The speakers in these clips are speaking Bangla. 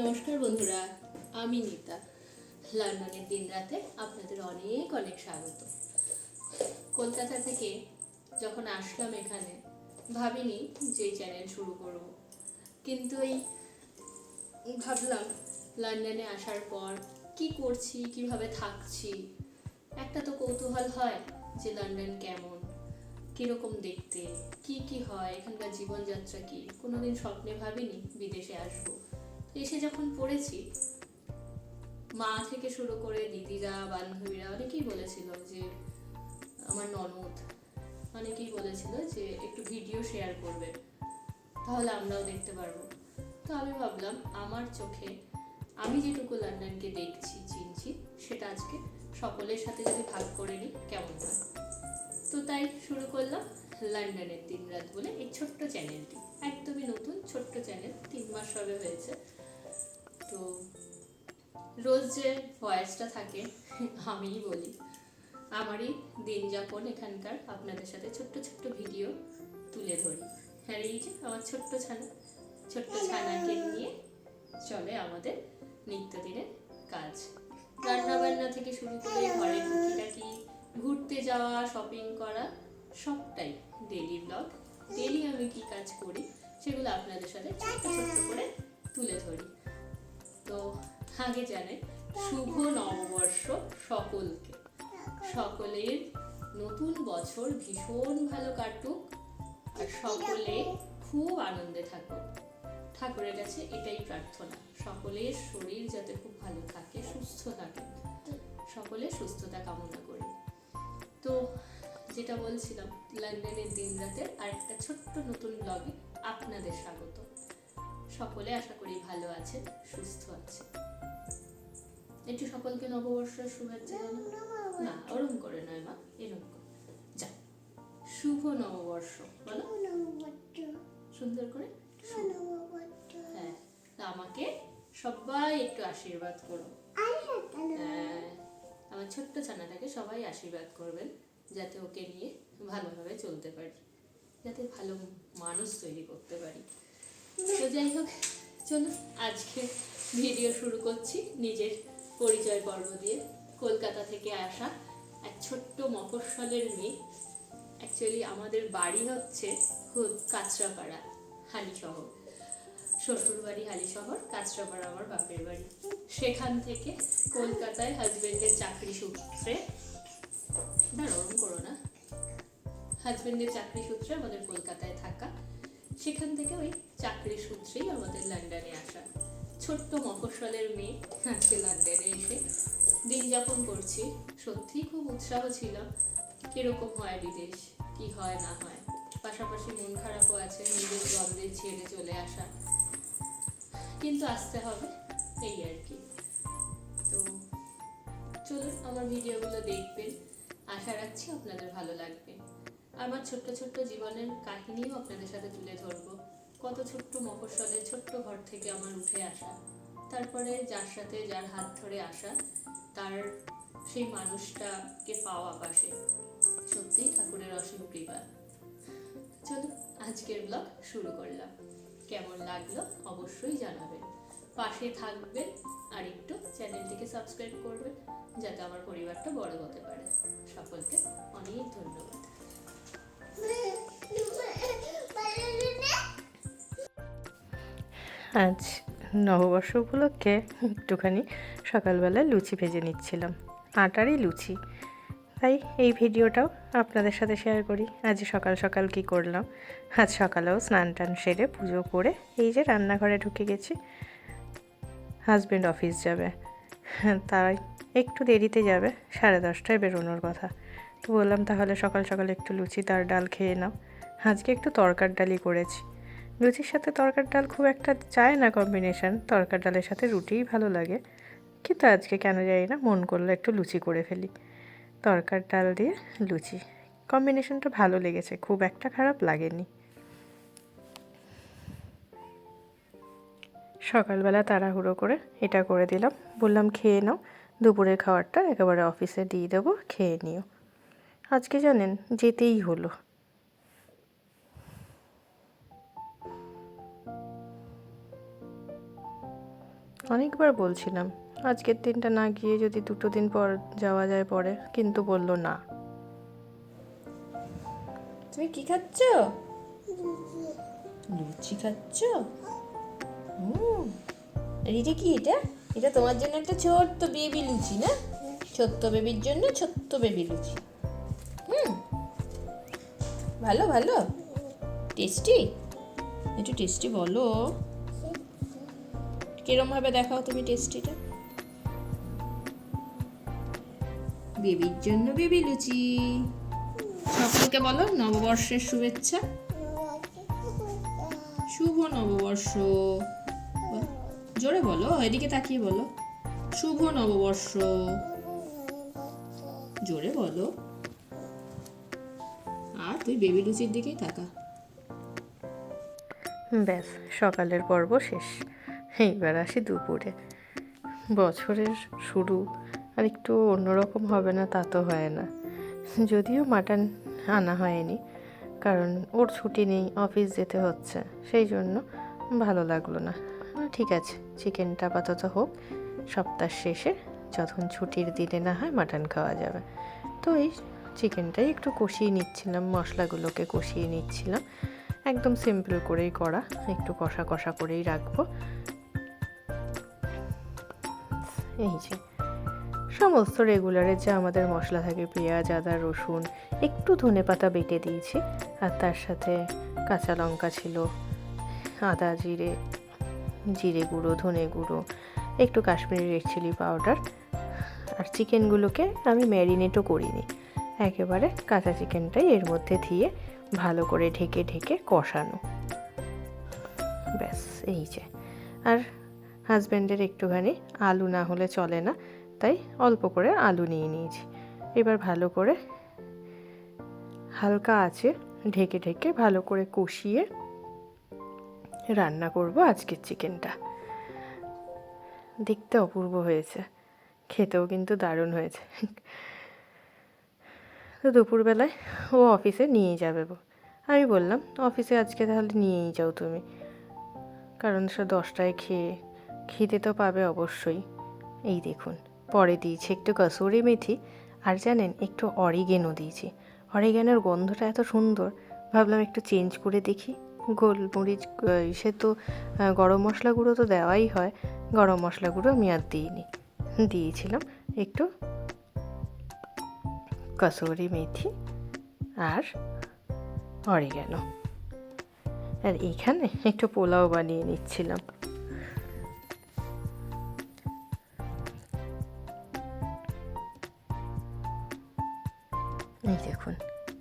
নমস্কার বন্ধুরা, আমি নিতা। লন্ডনের দিন রাতে আপনাদের অনেক অনেক স্বাগত। কলকাতা থেকে যখন আসলাম এখানে, ভাবিনি যে চ্যানেল শুরু করব। কিন্তু এই ভাবলাম, লন্ডনে আসার পর কি করছি, কীভাবে থাকছি? একটা তো কৌতূহল হয় যে লন্ডন কেমন, কীরকম দেখতে, কি কি হয়, এখানকার জীবনযাত্রা কি? কোনোদিন স্বপ্নে ভাবিনি বিদেশে আসব। এসে যখন পড়েছি, মা থেকে শুরু করে দিদিরা, বান্ধবীরা অনেকেই বলেছিল যে, আমার ননদ, অনেকেই বলেছিল যে, একটু ভিডিও শেয়ার করবে, তাহলে আমরাও দেখতে পারব। তো আমি ভাবলাম, আমার চোখে আমি যেটুকু লন্ডনকে দেখছি, চিনছি, সেটা আজকে সকলের সাথে যদি ভাগ করে নিই, কেমন হয়? তো তাই শুরু করলাম লন্ডনের দিন রাত বলে এই ছোট্ট চ্যানেলটি একদমই নতুন, ছোট্ট চ্যানেল তিন মাস হবে হয়েছে। তো রোজ যে ভয়েসটা থাকে আমিই বলি। আমারই দিন যাপন এখানকার। আপনাদের সাথে ছোট্ট ছোট্ট ভিডিও তুলে ধরি। হ্যাঁ এই যে আমার ছোট্ট ছানা। ছোট্ট ছানাকে নিয়ে চলে আমাদের নিত্যদিনের কাজ। রান্না বান্না থেকে শুরু করে ঘরের টুকিটাকি ঘুরতে যাওয়া শপিং করা সবটাই ডেলি ব্লগ ডেলি আমি কি কাজ করি সেগুলো আপনাদের সাথে ছোট্ট ছোট্ট করে তুলে ধরি। তো আগে জানে শুভ নববর্ষ সকলকে। সকলের নতুন বছর ভীষণ ভালো কাটুক আর সকলে খুব আনন্দে থাকুক। ঠাকুরের কাছে এটাই প্রার্থনা, সকলের শরীর যাতে খুব ভালো থাকে, সুস্থ থাকে। সকলে সুস্থতা কামনা করি। তো যেটা বলছিলাম লন্ডনের দিন রাতের আরেকটা ছোট্ট নতুন ব্লগে আপনাদের স্বাগত। সকলে আশা করি ভালো আছে সুস্থ আছে। একটু সকলকে নববর্ষের শুভেচ্ছা না ওরম করে নয় মা এরকম করে। যা শুভ নববর্ষ বলো। সুন্দর করে? হ্যাঁ তা আমাকে সবাই একটু আশীর্বাদ করো। হ্যাঁ, আমার ছোট্ট ছানাটাকে সবাই আশীর্বাদ করবেন যাতে ওকে নিয়ে ভালোভাবে চলতে পারি যাতে ভালো মানুষ তৈরি করতে পারি। যাই হোক চলুন আজকে ভিডিও শুরু করছি নিজের পরিচয় পর্ব দিয়ে। কলকাতা থেকে আসা এক ছোট্ট মফস্বলের মেয়ে। অ্যাকচুয়ালি আমাদের বাড়ি হচ্ছে কাঁচরাপাড়া, হালিশহর। শ্বশুর বাড়ি হালি শহর কাঁচরাপাড়া আমার বাপের বাড়ি। সেখান থেকে কলকাতায় হাজবেন্ডের চাকরি সূত্রে না করো না। হাজবেন্ডের চাকরি সূত্রে আমাদের কলকাতায় থাকা। সেখান থেকে ওই চাকরি সূত্রেই আমাদের লন্ডনে আসা। ছোট্ট মফস্বলের মেয়ে আজকে লন্ডনে এসে দিন যাপন করছি। সত্যি খুব উৎসাহ ছিল। কীরকম হয় বিদেশ? কি হয়, না হয়? পাশাপাশি মন খারাপও আছে নিজের গন্ধে ছেড়ে চলে আসা। কিন্তু আসতে হবে, এই আর কি। তো চলুন আমার ভিডিওগুলো দেখবেন। আশা রাখছি আপনাদের ভালো লাগবে। আমার ছোট্ট ছোট্ট জীবনের কাহিনীও আপনাদের সাথে তুলে ধরবো। কত ছোট্ট মফস্বলের ছোট্ট ঘর থেকে আমার উঠে আসা। তারপরে যার সাথে যার হাত ধরে আসা, তার সেই মানুষটাকে পাওয়া পাশে। সত্যিই ঠাকুরের অসীম কৃপা। চলুন আজকের ব্লগ শুরু করলাম। কেমন লাগল অবশ্যই জানাবেন। পাশে থাকবেন আর একটু চ্যানেলটিকে সাবস্ক্রাইব করবেন, যাতে আমার পরিবারটা বড় হতে পারে। সকলকে অনেক ধন্যবাদ। আজ নববর্ষ উপলক্ষে একটুখানি সকালবেলা লুচি ভেজে নিচ্ছিলাম, আটারই লুচি। তাই এই ভিডিওটাও আপনাদের সাথে শেয়ার করি। আজ সকাল সকাল কি করলাম? আজ সকালেও স্নান টান সেরে পুজো করে এই যে রান্নাঘরে ঢুকে গেছি হাজব্যান্ড অফিস যাবে। তাই একটু দেরিতে যাবে, সাড়ে দশটায় বেরোনোর কথা। তো বললাম, তাহলে সকাল সকাল একটু লুচি তার ডাল খেয়ে নাও। আজকে একটু তরকার ডালই করেছি। লুচির সাথে তরকার ডাল খুব একটা চায় না কম্বিনেশন তরকার ডালের সাথে রুটিই ভালো লাগে। কিন্তু আজকে কেন জানি না, মন করল একটু লুচি করে ফেলি। তরকার ডাল দিয়ে লুচি। কম্বিনেশনটা ভালো লেগেছে, খুব একটা খারাপ লাগেনি। সকালবেলা তাড়াহুড়ো করে এটা করে দিলাম। বললাম, খেয়ে নাও। দুপুরের খাবারটা একেবারে অফিসে দিয়ে দেবো, খেয়ে নিও। আজকে জানেন, যেতেই হলো। অনেকবার বলছিলাম, আজকের দিনটা না গিয়ে যদি দুটো দিন পর যাওয়া যায় পরে, কিন্তু বলল না। তুমি কি খাচ্ছ? লুচি খাচ্ছ? আর এটা কি এটা? এটা তোমার জন্য একটা ছোট্ট বেবি লুচি না? ছোট্ট বেবির জন্য ছোট্ট বেবি লুচি। হুম, ভালো ভালো। টেস্টি একটু টেস্টি বলো। কিরম ভাবে দেখাও তুমি টেস্টিটা? বেবির জন্য বেবি লুচি। সকলকে বলো নববর্ষের শুভেচ্ছা। শুভ নববর্ষ। জোরে বলো এদিকে তাকিয়ে বলো। শুভ নববর্ষ। জোরে বলো। আর তুই বেবি লুচির দিকেই তাকা। ব্যাস সকালের পর্ব শেষ। এইবার আসি দুপুরে। বছরের শুরু আর একটু অন্যরকম হবে না, তা তো হয় না। যদিও মাটন আনা হয়নি, কারণ ওর ছুটি নেই, অফিস যেতে হচ্ছে, সেই জন্য ভালো লাগল না। ঠিক আছে, চিকেনটা আপাতত হোক, সপ্তাহ শেষে যখন ছুটির দিনে না হয় মাটন খাওয়া যাবে। তো এই চিকেনটাই একটু কষিয়ে নিচ্ছিলাম, মশলাগুলোকে কষিয়ে নিচ্ছিলাম। একদম সিম্পল করেই করা, একটু কষা কষা করেই রাখব। এই যে, সমস্ত রেগুলারের যে আমাদের মশলা থাকে, পেঁয়াজ, আদা, রসুন, একটু ধনে পাতা বেটে দিয়েছি, আর তার সাথে কাঁচা লঙ্কা ছিল, আদা জিরে জিরে গুঁড়ো, ধনে গুঁড়ো, একটু কাশ্মীরি রেড চিলি পাউডার, আর চিকেনগুলোকে আমি ম্যারিনেটও করিনি। একেবারে কাঁচা চিকেনটাই এর মধ্যে দিয়ে ভালো করে ঢেকে ঢেকে কষানো। ব্যাস, এই যে। আর হাজব্যান্ডের একটুখানি আলু না হলে চলে না, তাই অল্প করে আলু নিয়ে নিয়েছি। এবার ভালো করে হালকা আছে ঢেকে ঢেকে ভালো করে কষিয়ে রান্না করব আজকের চিকেনটা। দেখতে অপূর্ব হয়েছে, খেতেও কিন্তু দারুণ হয়েছে। তো দুপুরবেলায় ও অফিসে নিয়ে যাবে। আমি বললাম, অফিসে আজকে তাহলে নিয়েই যাও তুমি। কারণ সে দশটায় খেয়ে খিদে তো পাবে অবশ্যই। এই দেখুন, পরে দিয়েছি একটু কসুরি মেথি, আর জানেন, একটু অরিগেনও দিয়েছি। অরিগেনের গন্ধটা এত সুন্দর, ভাবলাম একটু চেঞ্জ করে দেখি। গোলমরিচ সে তো গরম মশলা গুঁড়ো তো দেওয়াই হয়, গরম মশলা গুঁড়ো আমি আর দিইনি। দিয়েছিলাম একটু কসুরি মেথি আর অরিগ্যানো আর এখানে একটু পোলাও বানিয়ে নিচ্ছিলাম। এই দেখুন,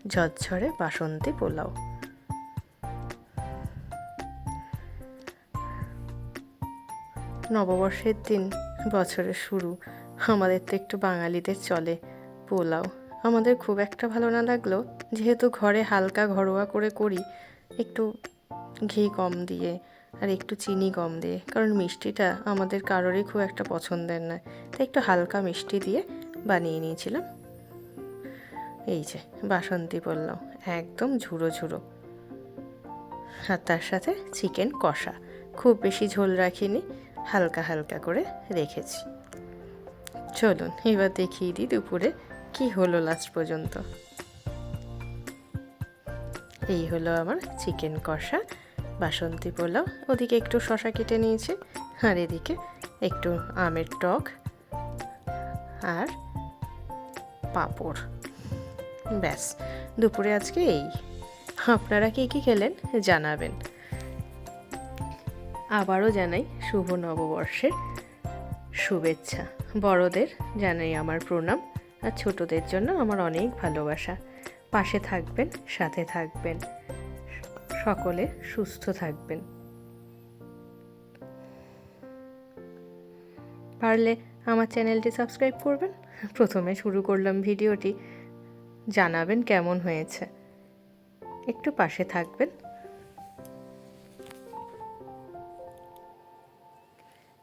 ঝরঝরে বাসন্তী পোলাও। নববর্ষের দিন, বছরের শুরু, আমাদের তো একটু বাঙালিদের চলে পোলাও। আমাদের খুব একটা ভালো না লাগল, যেহেতু ঘরে হালকা ঘরোয়া করে করি, একটু ঘি কম দিয়ে আর একটু চিনি কম দিয়ে, কারণ মিষ্টিটা আমাদের কারোরই খুব একটা পছন্দের নয় তাই একটু হালকা মিষ্টি দিয়ে বানিয়ে নিয়েছিলাম। এই যে, বাসন্তী পোলাও একদম ঝুড়ো ঝুড়ো। আর তার সাথে চিকেন কষা, খুব বেশি ঝোল রাখিনি, হালকা হালকা করে রেখেছি। চলুন, এবার দেখিয়ে দিই দুপুরে কি হলো লাস্ট পর্যন্ত। এই হলো আমার চিকেন কষা, বাসন্তী পোলাও, ওদিকে একটু শশা কেটে নিয়েছি, আর এদিকে একটু আমের টক আর পাঁপড়। ব্যাস, দুপুরে আজকে এই। আপনারা কী কী খেলেন জানাবেন। আবারও জানাই শুভ নববর্ষের শুভেচ্ছা। বড়দের জানাই আমার প্রণাম আর ছোটদের জন্য আমার অনেক ভালোবাসা। পাশে থাকবেন, সাথে থাকবেন, সকলে সুস্থ থাকবেন। পারলে আমার চ্যানেলটি সাবস্ক্রাইব করবেন। প্রথমে শুরু করলাম ভিডিওটি। জানাবেন কেমন হয়েছে। একটু পাশে থাকবেন।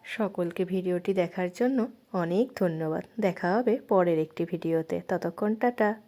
সকলকে ভিডিওটি দেখার জন্য অনেক ধন্যবাদ। দেখা হবে পরের একটি ভিডিওতে। ততক্ষণ টাটা।